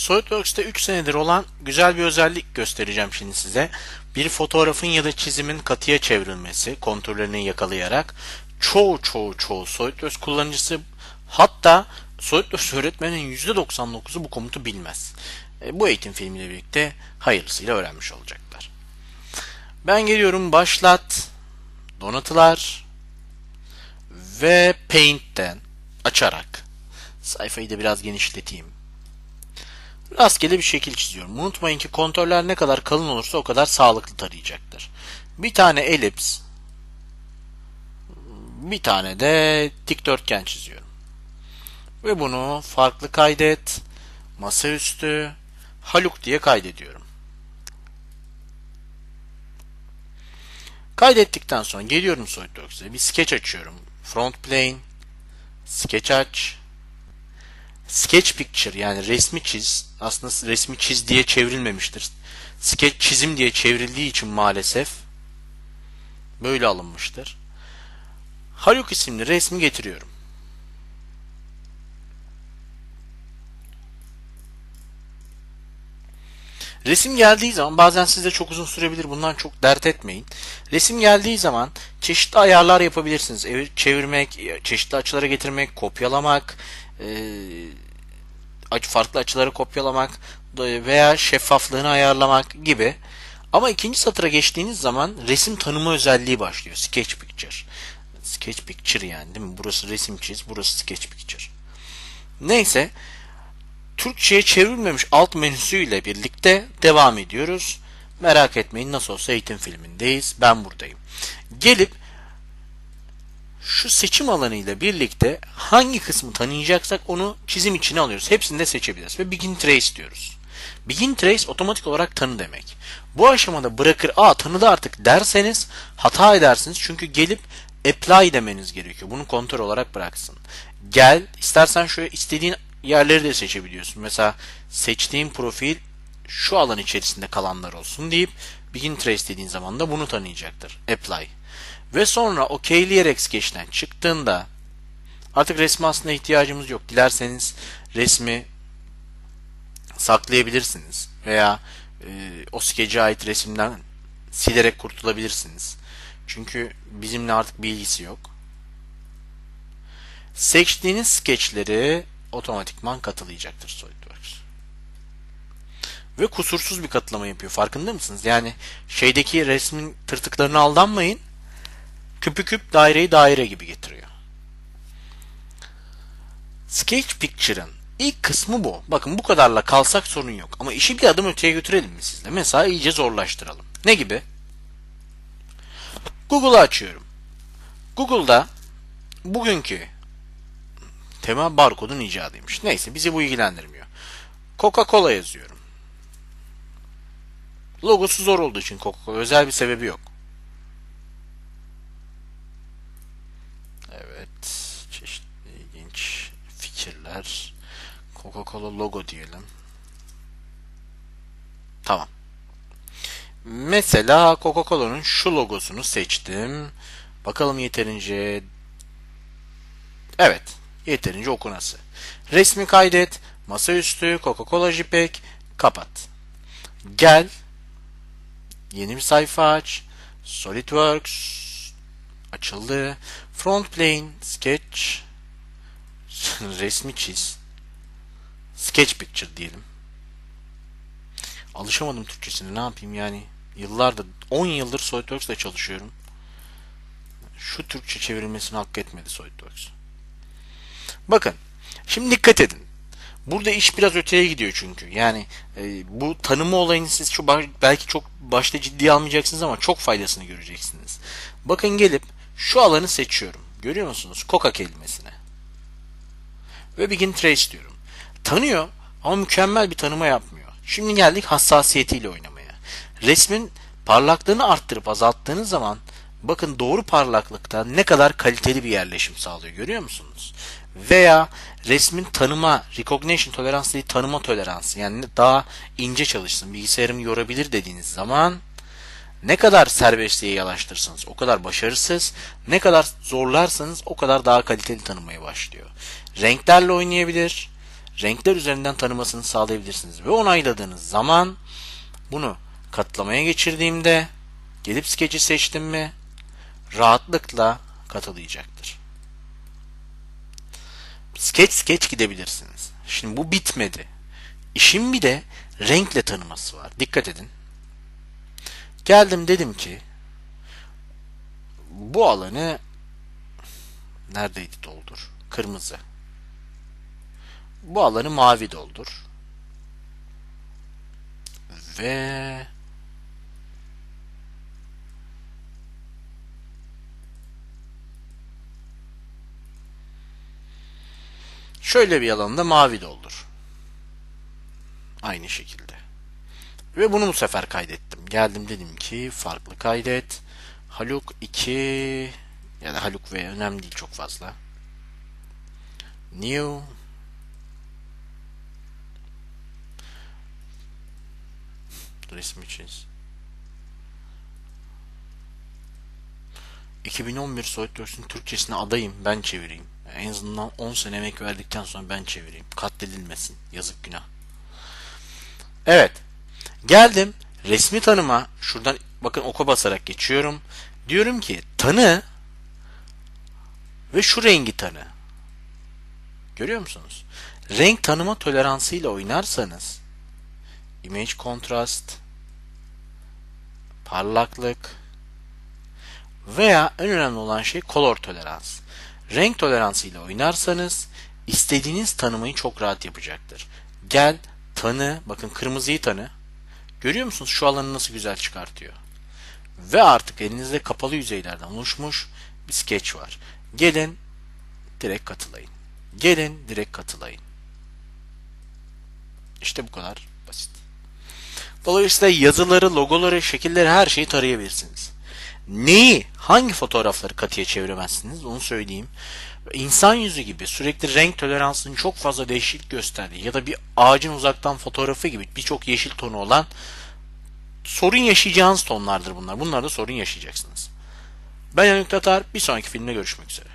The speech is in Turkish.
SolidWorks'te 3 senedir olan güzel bir özellik göstereceğim şimdi size. Bir fotoğrafın ya da çizimin katıya çevrilmesi, konturlarını yakalayarak çoğu çoğu çoğu SolidWorks kullanıcısı hatta SolidWorks öğretmenin %99'u bu komutu bilmez. E, bu eğitim filmiyle birlikte hayırlısıyla öğrenmiş olacaklar. Ben geliyorum başlat, donatılar ve Paint'ten açarak sayfayı da biraz genişleteyim. Rastgele bir şekil çiziyorum. Unutmayın ki kontörler ne kadar kalın olursa o kadar sağlıklı tarayacaktır. Bir tane elips, bir tane de dikdörtgen çiziyorum. Ve bunu farklı kaydet, masaüstü, haluk diye kaydediyorum. Kaydettikten sonra geliyorum SolidWorks'e bir sketch açıyorum. Front plane, sketch aç, sketch picture yani resmi çiz aslında resmi çiz diye çevrilmemiştir. Sketch çizim diye çevrildiği için maalesef böyle alınmıştır. Haluk isimli resmi getiriyorum. Resim geldiği zaman bazen size çok uzun sürebilir. Bundan çok dert etmeyin. Resim geldiği zaman çeşitli ayarlar yapabilirsiniz. Çevirmek, çeşitli açılara getirmek, kopyalamak, farklı açıları kopyalamak veya şeffaflığını ayarlamak gibi. Ama ikinci satıra geçtiğiniz zaman resim tanıma özelliği başlıyor. Sketch Picture. Sketch Picture yani değil mi? Burası resim çiz, burası Sketch Picture. Neyse. Türkçe'ye çevrilmemiş alt menüsüyle birlikte devam ediyoruz. Merak etmeyin nasıl olsa eğitim filmindeyiz. Ben buradayım. Gelip şu seçim alanıyla birlikte hangi kısmı tanıyacaksak onu çizim içine alıyoruz. Hepsini de seçebiliriz ve begin trace diyoruz. Begin trace otomatik olarak tanı demek. Bu aşamada bırakır a tanıdı artık derseniz hata edersiniz. Çünkü gelip apply demeniz gerekiyor. Bunu kontrol olarak bıraksın. Gel istersen şöyle istediğin yerleri de seçebiliyorsun. Mesela seçtiğin profil şu alan içerisinde kalanlar olsun deyip begin trace dediğin zaman da bunu tanıyacaktır. Apply. Ve sonra okeyleyerek sketch'ten çıktığında artık resmi aslında ihtiyacımız yok. Dilerseniz resmi saklayabilirsiniz veya e, o sketch'e ait resimden silerek kurtulabilirsiniz. Çünkü bizimle artık bir ilgisi yok. Seçtiğiniz sketchleri otomatikman katılayacaktır SolidWorks. Ve kusursuz bir katılama yapıyor. Farkında mısınız? Yani şeydeki resmin tırtıklarına aldanmayın. Küpü küp daireyi daire gibi getiriyor. Sketch Picture'ın ilk kısmı bu. Bakın bu kadarla kalsak sorun yok. Ama işi bir adım öteye götürelim mi sizle? Mesela iyice zorlaştıralım. Ne gibi? Google'ı açıyorum. Google'da bugünkü tema barkodun icadıymış. Neyse bizi bu ilgilendirmiyor. Coca-Cola yazıyorum. Logosu zor olduğu için Coca-Cola özel bir sebebi yok. Fikirler. Coca-Cola logo diyelim. Tamam. Mesela Coca-Cola'nın şu logosunu seçtim. Bakalım yeterince Evet, yeterince okunası. Resmi kaydet, masaüstü, Coca-Cola JPEG, kapat. Gel, yeni bir sayfa aç, SolidWorks, açıldı, Front Plane, Sketch, resmi çiz. Sketch picture diyelim. Alışamadım Türkçesine ne yapayım yani. Yıllardır 10 yıldır SolidWorks'la çalışıyorum. Şu Türkçe çevrilmesini hak etmedi SolidWorks. Bakın. Şimdi dikkat edin. Burada iş biraz öteye gidiyor çünkü. Yani e, bu tanıma olayını siz çok, belki çok başta ciddiye almayacaksınız ama çok faydasını göreceksiniz. Bakın gelip şu alanı seçiyorum. Görüyor musunuz? Coca kelimesine ve Begin Trace diyorum. Tanıyor ama mükemmel bir tanıma yapmıyor. Şimdi geldik hassasiyetiyle oynamaya. Resmin parlaklığını arttırıp azalttığınız zaman bakın doğru parlaklıkta ne kadar kaliteli bir yerleşim sağlıyor görüyor musunuz? Veya resmin tanıma, recognition toleransı değil tanıma toleransı yani daha ince çalışsın bilgisayarım yorabilir dediğiniz zaman ne kadar serbestliğe yalaştırırsanız o kadar başarısız, ne kadar zorlarsanız o kadar daha kaliteli tanımaya başlıyor. Renklerle oynayabilir. renkler üzerinden tanımasını sağlayabilirsiniz. Ve onayladığınız zaman bunu katlamaya geçirdiğimde gelip skeci seçtim mi rahatlıkla katılayacaktır. Sketch sketch gidebilirsiniz. Şimdi bu bitmedi. İşin bir de renkle tanıması var. Dikkat edin. Geldim dedim ki bu alanı neredeydi doldur? Kırmızı. Bu alanı mavi doldur. Ve şöyle bir alanda mavi doldur. Aynı şekilde. Ve bunu bu sefer kaydettim. Geldim dedim ki farklı kaydet. Haluk 2 ya da Haluk ve önemli değil çok fazla. New resmi çiz. 2011 SolidWorks'ün Türkçesine adayım ben çevireyim. En azından 10 sene emek verdikten sonra ben çevireyim. Katledilmesin. Yazık günah. Evet. Geldim. Resmi tanıma. Şuradan bakın oku basarak geçiyorum. Diyorum ki tanı ve şu rengi tanı. Görüyor musunuz? Renk tanıma toleransıyla oynarsanız image contrast parlaklık veya en önemli olan şey color tolerans. Renk toleransıyla oynarsanız istediğiniz tanımayı çok rahat yapacaktır. Gel tanı, bakın kırmızıyı tanı. Görüyor musunuz şu alanı nasıl güzel çıkartıyor? Ve artık elinizde kapalı yüzeylerden oluşmuş bir sketch var. Gelin direkt katılayın. Gelin direkt katılayın. İşte bu kadar basit. Dolayısıyla yazıları, logoları, şekilleri her şeyi tarayabilirsiniz. Neyi, hangi fotoğrafları katıya çeviremezsiniz onu söyleyeyim. İnsan yüzü gibi sürekli renk toleransının çok fazla değişiklik gösterdiği ya da bir ağacın uzaktan fotoğrafı gibi birçok yeşil tonu olan sorun yaşayacağınız tonlardır bunlar. Bunlarda sorun yaşayacaksınız. Ben Yanık Tatar. Bir sonraki filmde görüşmek üzere.